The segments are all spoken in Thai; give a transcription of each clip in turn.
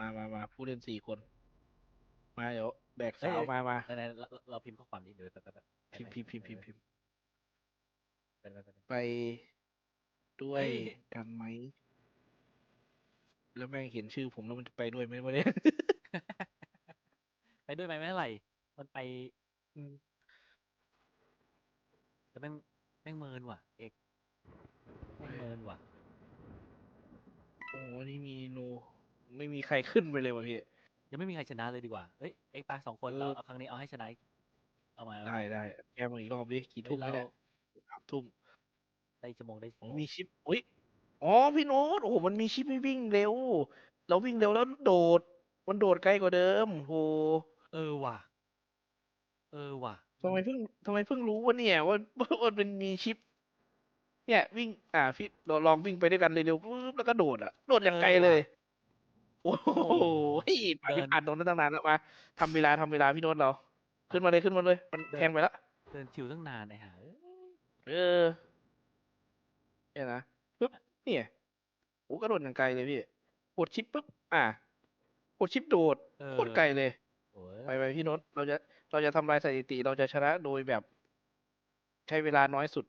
มามามาผู้เล่นสี่คน มาเดี๋ยวแบกเอ้ยสาวมามาไหนๆเราเราเราพิมพ์ข้อความนี้เดี๋ยวแป๊บแป๊บแป๊บพิมพ์พิมพ์พิมพ์พิมพ์พิมพ์ไปไปไปไปไปด้วยเอ้ยกันไหม แล้วแม่งเห็นชื่อผมแล้วมันจะไปด้วยไหมวะเนี่ยไปด้วยไหมไม่เท่าไหร่มันไปอืมแต่แม่งแม่งเมินว่ะ เอกแม่งเมินว่ะ โอ้นี่มีโน ไม่มีใครขึ้นไปเลยวะพี่ ยังไม่มีใครชนะเลยดีกว่าเอ้ยเอกปาสองคนเออเราเอาครั้งนี้เอาให้ชนะ เอามาได้ได้แกมาอีกรอบดิกี่ทุ่มเฮ้แล้วยเนี่ยสามทุ่มได้ชั่วโมงได้โอ้มีชิปอุ้ยอ๋อพี่โน้ตโอ้โหมันมีชิปให้วิ่งเร็ว เราวิ่งเร็วแล้วโดด มันโดดไกลกว่าเดิมโหเออว่ะ เออว่ะทำไมเพิ่งทำไมเพิ่งรู้วะเนี่ยว่าว่าว่ามันมีชิป เนี่ย วิ่ง อ่าพี่เราลองวิ่งไปด้วยกันเร็วๆปุ๊บแล้วก็โดดอะ โดดอย่างไกลเลย โอ้โหผ่านผ่านตรงนั้นตั้งนานแล้วมาทำเวลาทำเวลาพี่โน้ตเรา ขึ้นมาเลยขึ้นมาเลย มันแทงไปแล้วเดินชิวตั้งนานไอ้ห่าเอ้ยเออเนี่ยนะปุ๊บเนี่ยโอ้กระโดดอย่างไกลเลยพี่กดชิปปุ๊บอะกดชิปโดดเออโคตรไกลเลยโอ้ยไปไปพี่โน้ตเราจะเราจะทำลายสถิติเราจะชนะโดยแบบใช้เวลาน้อยสุด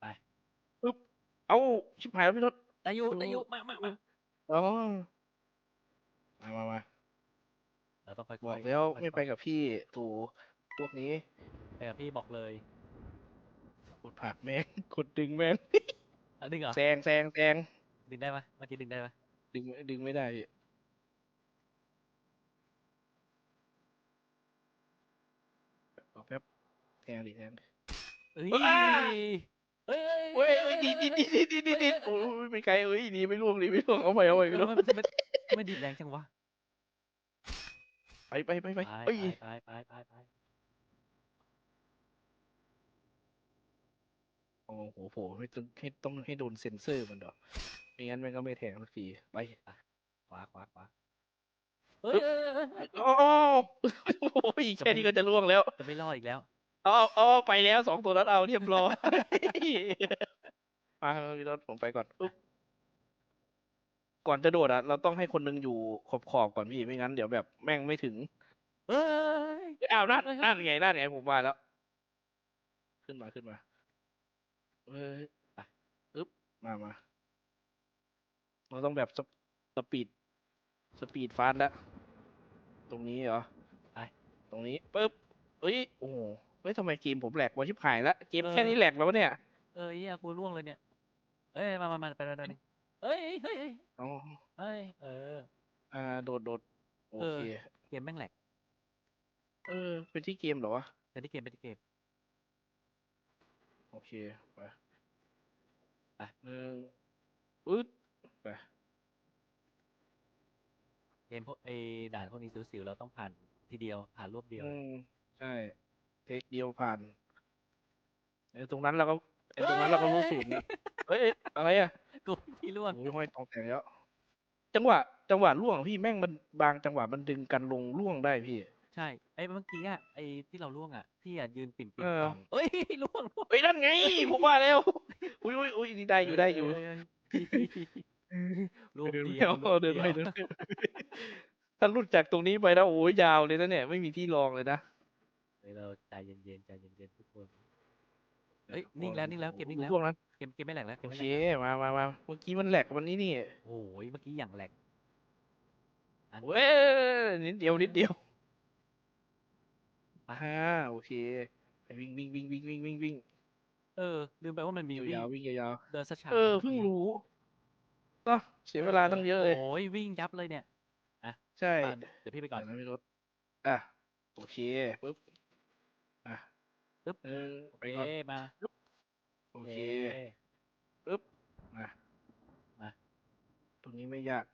ไปปุ๊บ เอ้าชิบหายแล้วพี่โน้ตได้อยุได้อยุมามามาอ๋อ มามามาเราต้องค่อยๆบอกแล้วค่อยๆไม่ไปกับพี่ตู่พวกนี้ไปกับพี่บอกเลยกดผลักแม่งกดดึงแม่งอะดึงเหรอแซงแซงแซงดึงได้ไหมเมื่อกี้ดึงได้ไหมดึงดึงไม่ได้พี่รอแป๊บแทงดิแทง เอ้ยว้าเอ้ยเว้ยเว้ยดีดีดีดีดีดีดีโอ้ยไม่ไกลเอ้ยหนีไม่ล่วงหนีไม่ล่วงเอาใหม่เอาใหม่เอพี่อโน้ตมันมันมันไม่ดีดแรงจังวะ ไปไปไปไปไปเอ้ยไปไปไปไปโอ้โหโหให้ต้องให้ต้องให้โดนเซ็นเซอร์มันเหรอไม่งั้นมันก็ไม่แทงสักทีไปขวาขวาขวาเอ้ยเอ้ยเอ้ยเอ้ยโอ้โหแค่นี้ก็จะล่วงแล้ว จะไม่รอดอีกแล้วเอาเอาเอาไปแล้วสองตัวนั้นเอาเรียบร้อยมาพี่รถผมไปก่อนปุ๊บ ก่อนจะโดดอะเราต้องให้คนหนึงอยู่ขอบขอบๆก่อนพี่ไม่งั้นเดี๋ยวแบบแม่งไม่ถึง เอ้ยอ้าวนั่นเฮ้ยเฮ้ยนั่นไงนั่นไงผมมาแล้ว ขึ้นมาขึ้นมาเอ้ยอะปึ๊บมามาเราต้องแบบสปสปีดสปีดฟาสแล้ว ตรงนี้เหรอไปตรงนี้ปึ๊บเอ้ยโอ้โหเฮ้ยทำไมเกมผมแหลกวะชิบหายแล้วเกมแค่นี้แหลกแล้ววะเนี่ยเอ้ยเหี้ยกูร่วงเลยเนี่ย เอ้ยมามามาไปไปไปนี่ เอ้ยเฮ้ยเฮ้ยอ๋อเฮ้ยเออ อ่า โดดโดดโอเออเค เกมแม่งแหลกเออ เป็นที่เกมเหรอวะ เป็นที่เกมเป็นที่เกม โอเค ไปไปหนึ่งปึ๊ดไป เกมพวกไอ้ด่านพวกนี้สิวๆเราต้องผ่านทีเดียวผ่านรวบเดียว อืม ใช่ เทคเดียวผ่านไอ้ตรงนั้นเราก็ไอ้ตรงนั้นเราก็รู้สูตรนะเอ้ยเอ้ย อะไรอะ กูพี่ร่วงโอ้ยห้อยตองแต่งแล้ว จังหวะ จังหวะล่วงพี่แม่งมันบางจังหวะมันดึงกันลงล่วงได้พี่ ใช่ไอ้เมื่อกี้อะไอ้ที่เราล่วงอะที่อะยืนปิ่มปิ่มเออ เอ้ยล่วงล่วงเอ้ยนั่นไงผมว่าแล้วอุ้ยอุ้ยอุ้ยนี่ได้อยู่ได้อยู่ล่วบเดินดีไม่ยวเอารวเดินไปดียวเดินไปถ้าหลุดจากตรงนี้ไปแล้วโอ้ยยาวเลยนะเนี่ยไม่มีที่รองเลยนะ เฮ้ยเราใจเย็นๆใจเย็นๆทุกคน เอ้ยนิ่งแล้วนิ่งแล้วเกมนิ่งแล้วพวกนั้นเกมเกมไม่แหลกแล้วเกโอมไม่เคแหลกมามามาเมื่อกี้มันแหลกวันนี้นี่โอ้ยเมื่อกี้อย่างแหลกอันเว้ยนิดเดียวนิดเดียวไปอ่าโอเคไปวิ่งวิ่งวิ่งวิ่งวิ่งวิ่งวิ่งเออลืมไปว่ามันมีวิ่งยาวๆวิ่งยาวเดินสชาๆเออเพิ่งรู้เนาะเสียเวลาตั้งเยอะเลย โอ้ยวิ่งยับเลยเนี่ยใช่ อะเดี๋ยวพี่ไปก่อนเดี๋ยวนะพี่รถอะ โอเคปุ๊บอะ ปึ๊บเออโอไปเคก่อนมาโอเคเอ้ปุ๊บมามาตรงนี้ไม่ยาก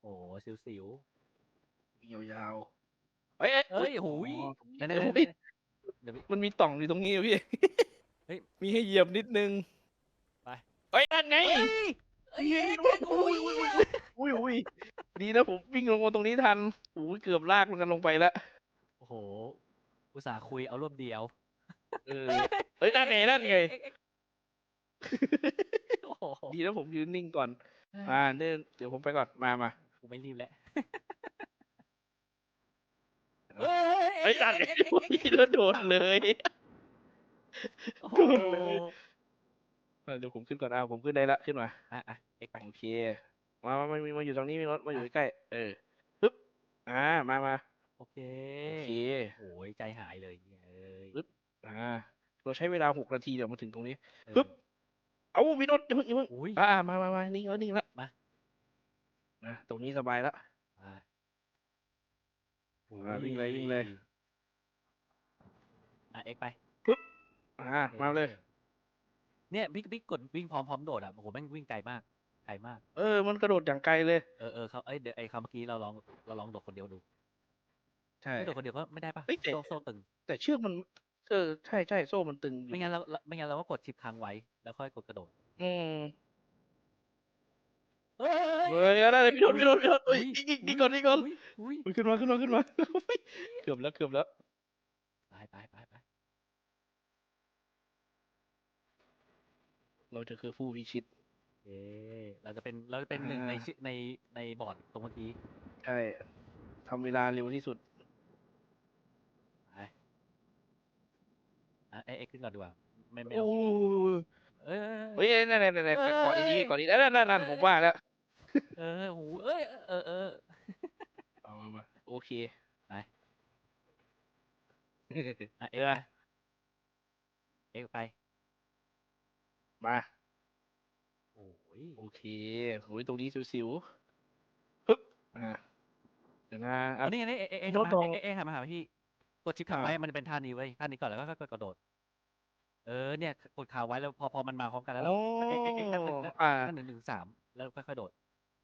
โอ้สิวสิววิ่งยาวๆเอ้ยๆเอ้ยโหยอ๋อตรงนี้ไหนเดี๋ยวผมๆดิๆเดี๋ยวพี่มันมีต่องอยู่ตรงนี้อะพี่เฮ้ย มีให้เหยียบนิดนึงไปเอ้ยนั่นไง เอ้ยเอ้ยเอ้ยโอ้ยอุ้ยอุ้ยดีนะผมวิ่งลงมาตรงนี้ทันโอ้ยเกือบลากมันกันลงไปแล้วโอ้โห อุตส่าห์คุยเอารวบเดียวเออเอ้ยนั่นไงนั่นไง โอ้โหดีนะผมยืนนิ่งก่อนอ่าเนี่ยเดี๋ยวผมไปก่อนมามาโหกูไม่รีบแล้วเอ้ยตัดเลยพี่แล้วโดนเลยโอ้โดนโหเลยอะเดี๋ยวผมขึ้นก่อนอะผมขึ้นได้ละขึ้นมาอะอะเอ็กไปโอเคมามามามาอยู่ตรงนี้มีรถมาอยู่ใกล้ๆเออปึ๊บอ่ามามา โอเคโอเคโอ้ยใจหายเลยเนี่ยเอ้ยปึ๊บอ่าเราใช้เวลาหกนาทีเดี๋ยวมาถึงตรงนี้เออปึ๊บเอาพี่รถอย่าเพิ่งอย่าเพิ่งอุ้ยอ่ามามามานิ่งแล้วนิ่งแล้วมามาตรงนี้สบายแล้วอะอ่าวิ่งเลยวิ่งเลยอะเอ็กไปอ่ามาเลย เนี่ยพี่พี่กดวิ่งพร้อมพร้อมโดดอะโอ้โหแม่งวิ่งไกลมากไกลมาก เออ มันกระโดดอย่างไกลเลย เออเออเขาเอ้ยเดี๋ยวไอ้คำเมื่อกี้เราลองเราลองโดดคนเดียวดู ใช่ไม่โดดคนเดียวก็ไม่ได้ปะเฮ้ยแต่ โซ่โซ่ตึง แต่เชือกมัน เออใช่ใช่โซ่มันตึงอยู่ไม่งั้นเราเราไม่งั้นเราก็กดชิปค้างไว้ แล้วค่อยกดกระโดดอืมเฮ้ยเฮ้ยได้เลยพี่รถพี่รถพี่รถเฮ้ยอุ๊ยนี่นี่ก่อนนี่ก่อนอุ้ยอุ้ยอุ๊ยขึ้นมาขึ้นมาขึ้นมาเกือบแล้วเกือบแล้ว ไปไปไปไปเราจะคือผู้พิชิตเอ๊เราจะเป็นเราจะเป็นหนึ่งในอ่า ชื่อในในบอร์ดตรงเมื่อกี้ ใช่ทำเวลาเร็วที่สุด ไป อะเอ็กเอ็กขึ้นก่อนดีกว่าไม่ไม่โอ้เอายเอ้ยเอ้ยเฮ้ยนั่นนั่นนั่นเอ้ยก่อนดีๆก่อนดีนั่นนั่นนั่นผมว่าแล้วเออโอ้โหเอ้ยเออเออเอามามาโอเคไปอะเอเอ็กอไปเอ็กไปมาโอ้ยโอเคโอ้ยตรงนี้สิวๆปึ๊บอ่าเดี๋ยวนะอะอันนี้อันนี้เอ็กเอ็กเอ็กโน้ตมาตรงเอ็กเอ็กหันมาหาพี่ กดชิปค้างอ่าไว้มันจะเป็นท่านี้เว้ยท่านี้ก่อนแล้วก็ค่อยๆกระโดด เออเนี่ยกดขาไว้แล้วพอพอมันมาพร้อมกันแล้วโอ้เอ็กเอ็กเอ็กนั่นนั่นนั่นอ่า นั่นหนึ่งหนึ่งสามแล้วค่อยๆโดด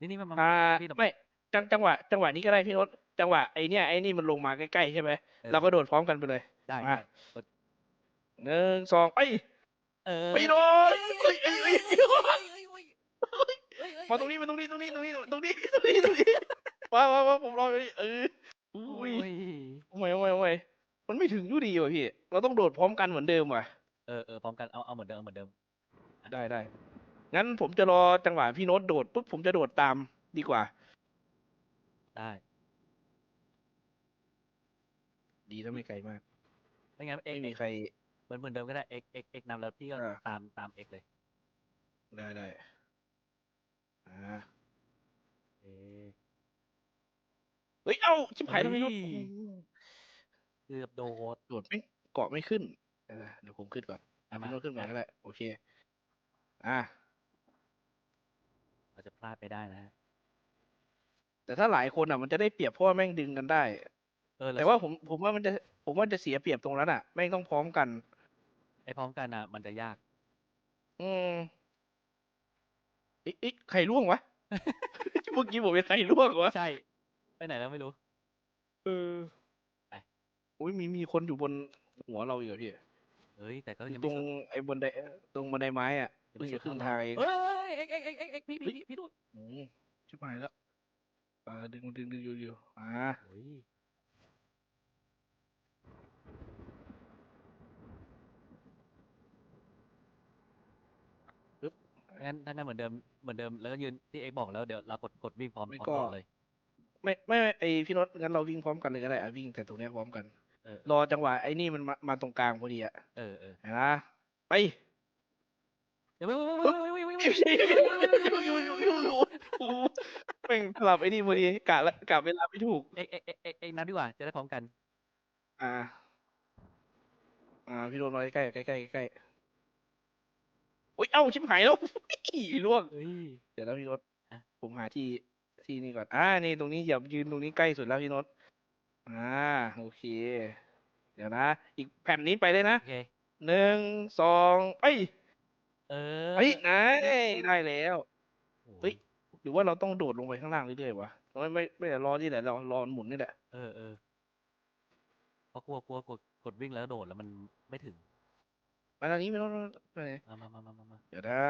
นี่นี่มันมันอ่าพี่ดมไม่จังจังหวะ จังหวะนี้ก็ได้พี่รถจังหวะไอเนี้ยไอนี่มันลงมาใกล้ๆใช่ไหมออเราก็โดดพร้อมกันไปเลยได้มาได้กดหนึ่งสองไปเออไปโดนเฮ้ยเฮ้ยเฮ้ยเอ้ยมาตรงนี้มาตรงนี้ตรงนี้ตรงนี้ตรงนี้ตรงนี้ตรงนี้ว้าวว้าวว้าวผมรออยู่นี่เอออุ้ยโอ้ยทำไมทำไมทำไมมันไม่ถึงอยู่ดีว่ะพี่ เราต้องโดดพร้อมกันเหมือนเดิมว่ะ เออเออพร้อมกันเอาเอาเหมือนเดิมเอาเหมือนเดิมได้ได้ งั้นผมจะรอจังหวะพี่โน้ตโดดปุ๊บผมจะโดดตามดีกว่า ได้ดีถ้าไม่ไกลมาก ไม่งั้นเอ็กไม่เอ็มีกใคร เหมือนเหมือนเดิมก็ได้เอ็กเอ็กเอ็กนำแล้วพี่ก็อ่า ตามตามเอ็กเลยได้ได้อ่าเอ๊ะเฮ้ยเอ้าชิบหายแล้วพี่โน้ตเฮ้ยเกือบโดดโดดไม่เกาะไม่ขึ้นเออเดี๋ยวผมขึ้นก่อนอะเอามาพี่โน้ตขึ้นก่อนก็ได้โอเค อ่าเราจะพลาดไปได้นะฮะแต่ถ้าหลายคนอะ มันจะได้เปรียบเพราะว่าแม่งดึงกันได้เออแต่ว่าผมผมว่ามันจะ ผมว่าจะเสียเปรียบตรงนั้นอะ แม่งต้องพร้อมกัน ไอพร้อมกันอะ มันจะยาก อืมเอ๊ะเอ๊ะใครร่วงวะเมื่อกี้ผมเป็นใครร่วงวะ ใช่ ไปไหนแล้วไม่รู้ เออไป อุ้ยมีมีคนอยู่บนหัวเราอีกเหรอพี่เฮ้ยแต่ก็อยู่ยังตรไม่งสุดไอ้บนไดตรงบันไดไม้อะยังเพิ่ไม่งสุจะดครึ่งเท่าทางเองเฮ้ยเอ็กเอ็กเอ็กเอ็กเอ็กพี่พี่พี่พี่ดูอืมชิบหายแล้วอ่าดึงดึงดึงอยู่อยู่อ่าโอ้ยปึ๊บงั้นถ้างั้นเหมือนเดิมเหมือนเดิมแล้วก็ยืนที่เอ็กบอกแล้วเดี๋ยวเรากดกดวิ่งพร้อมไม่พร้อมก็ต่อเลย ไม่ไม่ไม่ไอพี่โน็อตงั้นเราวิ่งพร้อมกันเลยก็ได้อะวิ่งแต่ตรงเนี้ยพร้อมกัน เออรอจังหวะไอ้นี่มันมามาตรงกลางพอดีอะเออเออเห็นนะไปเดี๋ยววิ่งวิ่งวิ่งวิ่งวิ่งวิ่งไม่ใช่แม่งสลับไอ้นี่พอดีกะละกะเวลาไม่ถูกเอ็กเอ็กเอ็กเอ็กเอ็กนับดีกว่าจะได้พร้อมกัน อ่า อ่าพี่โดนมาใกล้ๆใกล้ๆใกล้ๆใกล้ๆโอ๊ยเอ้าชิบหายแล้วล่วงเฮ้ยเดี๋ยวนะพี่โนตอะผมหาที่ที่นี่ก่อนอ่านี่ตรงนี้อย่ายืนตรงนี้ใกล้สุดแล้วพี่โนต อ่า โอเค เดี๋ยวนะ อีกแผ่นนี้ไปเลยนะโอเค หนึ่งสองไปเออเฮ้ยนายได้แล้วโอ้เฮ้ย หรือว่าเราต้องโดดลงไปข้างล่างเรื่อยๆวะไม่ไม่ไม่แต่รอที่แหละเรารอมันหมุนนี่แหละ เออเออเพราะกลัวกลัวกดกดวิ่งแล้วโดดแล้วมันไม่ถึงมาทางนี้ไม่ต้องไปไหนมามามามามามาเดี๋ยวนะ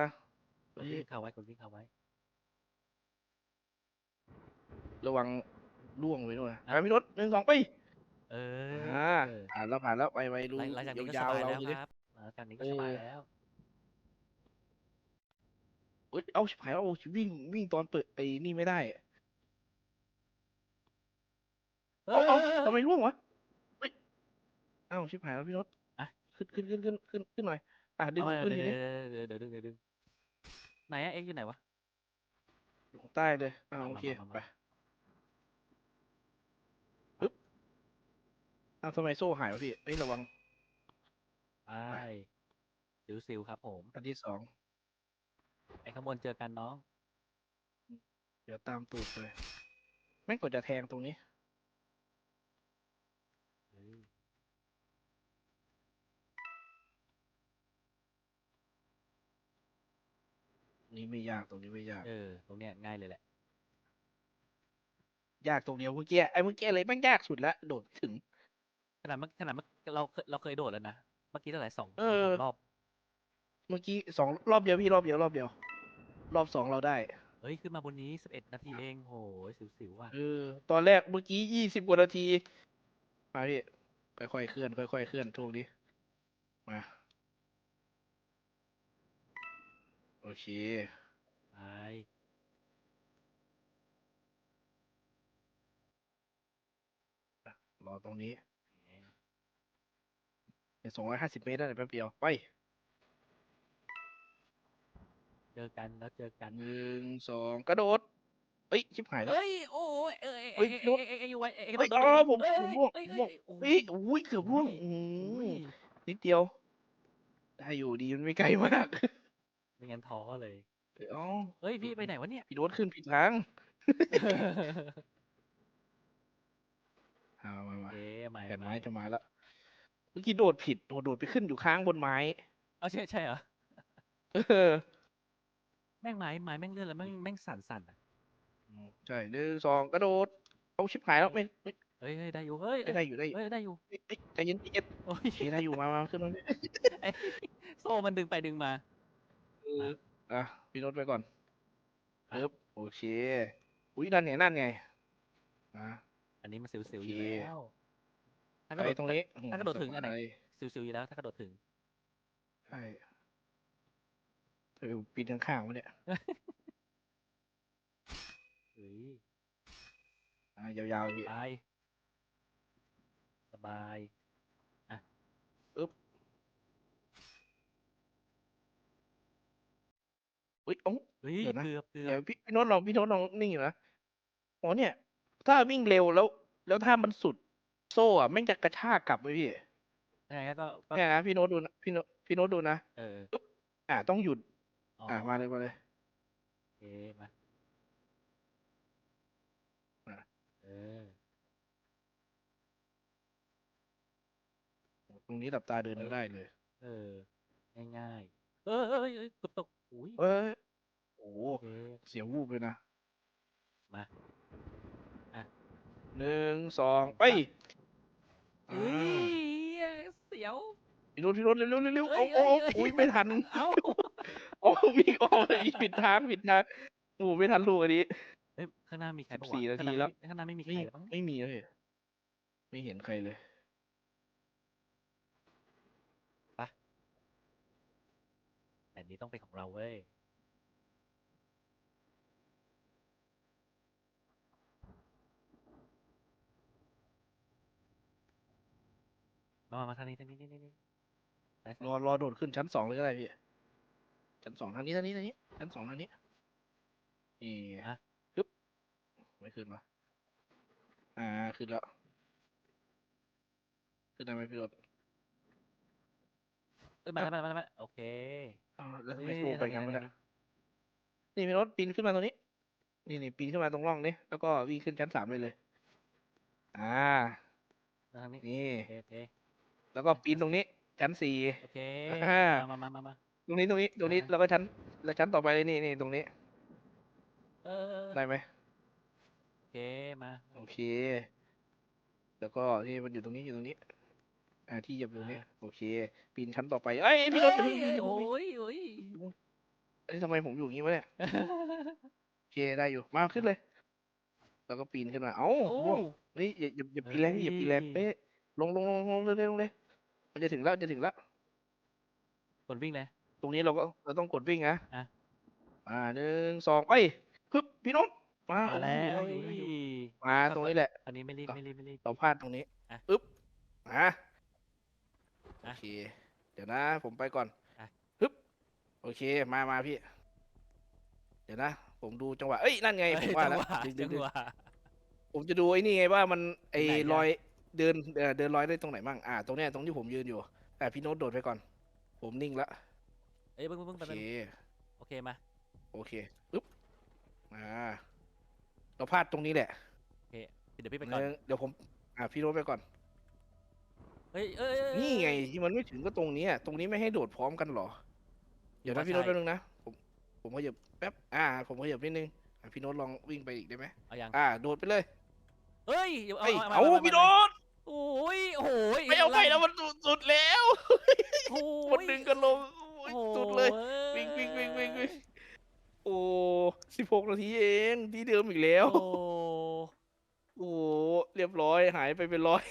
กดเฮ้ยวิ่งเข้าไว้กดวิ่งเข้าไว้ ระวัง ล่วงไปด้วยนะอะไปพี่โนตหนึ่งสองไปเอออ่าเออผ่านแล้วผ่านแล้วไปไปดูหลังหลังจากนี้ก็สยาวบายๆเราแล้วดูคดิรับหลังจากนี้ก็เออสบายแล้ว เอ้ยเอาชิบหายแล้วโอ้ยวิ่งวิ่งตอนเปิดไอ้นี่ไม่ได้เอเอ้าอเอ้าทำไมร่วงวะเฮ้ยเอ้าชิบหายแล้วพี่รถอะขึ้นขึ้นขึ้นขึ้นขึ้นขึ้นหน่อยอะดึงเอามาขึ้นเดี๋ทียวนี้เดี๋ยวเดี๋ยวเดี๋ยวดึงเดี๋ยวดึงไหนอะเอ็กซ์อยู่ไหนวะอยู่ข้างใต้เลยอ่ามาโอเคมามาไปปึ๊ อ้าวทำไมโซ่หายวะพี่เอ้ยระวังไปสิวสิวๆครับผม อันที่สองไอ้ข้างบนเจอกันน้อง เดี๋ยวตามตูดเลยแม่งกดจะแทงตรงนี้เฮ้ยนี่ไม่ยากตรงนี้ไม่ยาก เออ ตรงเนี้ยง่ายเลยแหละ ยากตรงเดียวเมื่อกี้ไอ้เมื่อกี้อะไรแม่งยากสุดละโดดไม่ถึง ขนาดเมื่อขนาดเมื่อเราเคยเราเคยโดดแล้วนะเมื่อกี้เท่าไหร่สองเออสองรอบเมื่อกี้สองรอบเดียวพี่รอบเดียวรอบเดียว รอบสองเราได้ เฮ้ยขึ้นมาบนนี้สิบเอ็ดนาทีเองโหยสิวสิวๆว่ะเออ ตอนแรกเมื่อกี้ยี่สิบกว่านาที มาพี่ค่อยๆเคลื่อนค่อยๆเคลื่อนช่วงนี้ มา โอเค ไปรอตรงนี้ สองร้อยห้าสิบเมตรได้แป๊บเดียว ไปเจอกันแล้วเจอกัน หนึ่งสองกระโดด เอ้ย ชิบหายแล้วเฮ้ย โอ้ยเอ้ยเฮ้ยเอ้ยโดเอ้นยเอ้ยเอ้ยอยู่ไว้เอ้ยเฮ้ยโดนอ๋อผมเอ้ยผมร่วงเอ้ยผมร่วงเอ้ยเฮ้ยอุ้ยเกือบร่วงอืโอ้มยนิดเดียว ได้อยู่ดีมันไม่ไกลมากไม่งั้นท้อเลยอ๋อเฮ้ย พี่ไปไหนวะเนี่ยพี่โดดขึ้นผิดทางเอามามาเอ๊ะใหม่แผ่นใหไม้จะมาแล้ว เมื่อกี้โดดผิดโดดโดดไปขึ้นอยู่ค้างบนไม้ เอาใช่ใช่เหรอ เออ แม่งไม้ไม้แม่งเลื่อนแล้วแม่งแม่งสั่นสั่นอะใช่หนึ่งสองกระโดดเอาชิบหายแล้วไม่ไม่เฮ้ยเฮ้ยได้อยู่เฮ้ยไม่ได้อยู่ได้อยู่เฮ้ยได้อยู่เอ้ยเอ้ยใจเย็นใจเย็นโอ้ยโอเคได้อยู่มามาขึ้นมาพี่ไอ้โซ่มันดึงไปดึงมาเอออะพี่โน้ตไปก่อนเอิบโอเค อุ้ยนั่นไงนั่นไงอะอันนี้มันสิวสิวๆอยู่โอเคแล้ว ถ้ากระโดไปดตรงนี้ถ้ากระโดดถึงอันไหนสบายสิวสิวๆอยู่แล้วถ้ากระโดดถึงใช่เออปีนข้างๆวะเนี่ยเฮ้ยอะยาวๆพี่ไปสบายอุ้ยเอ๋อเฮ้ยเดี๋ยวนะ เกือบเกือเดี๋ยวบพี่พี่โน้ตลองพี่โน้ตลองนิ่งอยู่นะอ๋อเนี่ย ถ้าวิ่งเร็วแล้ว แล้วถ้ามันสุด โซ่อะแม่งจะกระชากกลับไปพี่ยังไงก็ก็เนี่ยนะพี่โน้ตดูนะพี่โน้ตพี่โน้ตดูนะเอออ่าต้องหยุด อ๋ออ่ามาเลยมาเลย โอเคมาอะ เออตรงนี้หลับตาเดินก็ได้เลยเออง่ายๆเออเออเออเออเกือบตกอุ้ยเอ้ยโอ้โหโอเคเสียววูบเลยนะมาอะหนึ่งสองไป เฮ้ยเสียว พี่โน้ตพี่โน้ตเร็วเร็วเร็วเร็วเอ้โอ้ยโอ้เอ้ยเอ้ย อุ้ยไม่ทันเอ้าโอ้วิ่งออกเลยผิดทางผิดทางโอ้ไม่ทันลูกอันนี้ เอ้ยข้างหน้ามีใครปะวะ14นาทีข้งหแล้วไม่ข้างหน้าไม่มีใครไม่แล้วมั้งไม่มีเลยไม่เห็นใครเลยแบบนี้ต้องเป็นของเราเว้ย มามามาทางนี้ทางนี้นี่นี่นี่ไปรอรอโดดขึ้นชั้นสองเลยก็ได้พี่ ชั้นสองทางนี้ทางนี้ทางนี้ ชั้นสองทางนี้นี่ฮะปึ๊บไม่ขึ้นวะอ่าขึ้นแล้ว ขึ้นได้ไหมพี่รถเอ้ยมาแล้วมาแล้วมาแล้วมาแล้วโอเค อ้าวแล้วทำเอ้ไม่ยสู้ไปทางนี้กันไม่ทางได้นี้นี่พี่รถปีนขึ้นมาตรงนี้ นี่นี่ปีนขึ้นมาตรงร่องนี้แล้วก็วิ่งขึ้นชั้นสามเลยเลย อ่าทางนี้นี่ โอเคโอเค แล้วก็ปีนตรงนี้ชั้นสี่โอเค อ่า มามามามา ตรงนี้ตรงนี้ตรงนี้อ่า แล้วก็ชั้น แล้วชั้นต่อไปเลยนี่นี่ตรงนี้เออเออได้ไหมโอเค มาโอเค แล้วก็ที่มันอยู่ตรงนี้อยู่ตรงนี้ อ่าที่เหยียบอยู่ตรงนี้โอเค ปีนชั้นต่อไปเอ้ยพี่รถเอ้ยเอ้ยโอ้ยโอ้ยเอ้ยทำไมผมอยู่อย่างนี้วะเนี่ยโอเคได้อยู่มาขึ้นเลย แล้วก็ปีนขึ้นมาเอ้าโอ้ ร่วง นี่อย่าอย่าอย่าปีนแรงอย่าปีนแรงเฮ้ย เป๊ะลงลงลงลงเร็วๆลงเลย มันจะถึงแล้วจะถึงแล้วคนวิ่งเลย ตรงนี้เราก็เราต้องกดวิ่งนะอะ อ่าหนึ่งสองไปฮึบพี่น้องมามาแล้วโอ้ยได้อยู่ได้อยู่มาตรงนี้แหละ อันนี้ไม่รีบต่อไม่รีบไม่รีบ เราพลาดตรงนี้อะอึ๊บมาอะโอเค เดี๋ยวนะ ผมไปก่อนอะ ฮึบโอเค มามาพี่ เดี๋ยวนะ ผมดูจังหวะ เอ้ย นั่นไง ผมว่าจัแล้วงหวะดึงดึจังงดึงหวะ ผมจะดูไอ้นี่ไงว่ามันไอ้ไหนอะ รอย เดินเอ่อเดินรอยได้ตรงไหนบ้างอ่าตรงเนี้ยตรงที่ผมยืนอยู่อ่าพี่โน้ตโดดไปก่อน ผมนิ่งละเอ้ยเพิ่งเพิ่งโอไปเคโอเคมาโอเคอึ๊บอ่าเราพลาดตรงนี้แหละเดี๋ยวพี่ไปก่อนเออเดี๋ยวผมอ่าพี่โน้ตไปก่อน เฮ้ยเอ้ยเอ้ย นี่ไงที่มันไม่ถึงก็ตรงเนี้ยตรงนี้ไม่ให้โดดพร้อมกันเหรอ เดี๋ยวนะพี่โน้ตแป๊บนึงนะผมผมขยับแป๊บอ่า ผมขยับนิดนึงอะพี่โน้ตลองวิ่งไปอีกได้ไหมเอายัง อ่า โดดไปเลย เฮ้ยเอาเอ้ยเอาเอามามาพี่มาโน้ต โอ้ยโอ้โหไม่เอาไปแล้วมันสุดสุดแล้วโอ้ยคนดึงกันลงโอ้ยโอ้โหสุดเลย วิ่งวิ่งวิ่งวิ่งวิ่งโอ้สิบหกนาทีเองที่เดิมอีกแล้ว โอ้โอ้เรียบร้อยหายไปเป็นร้อย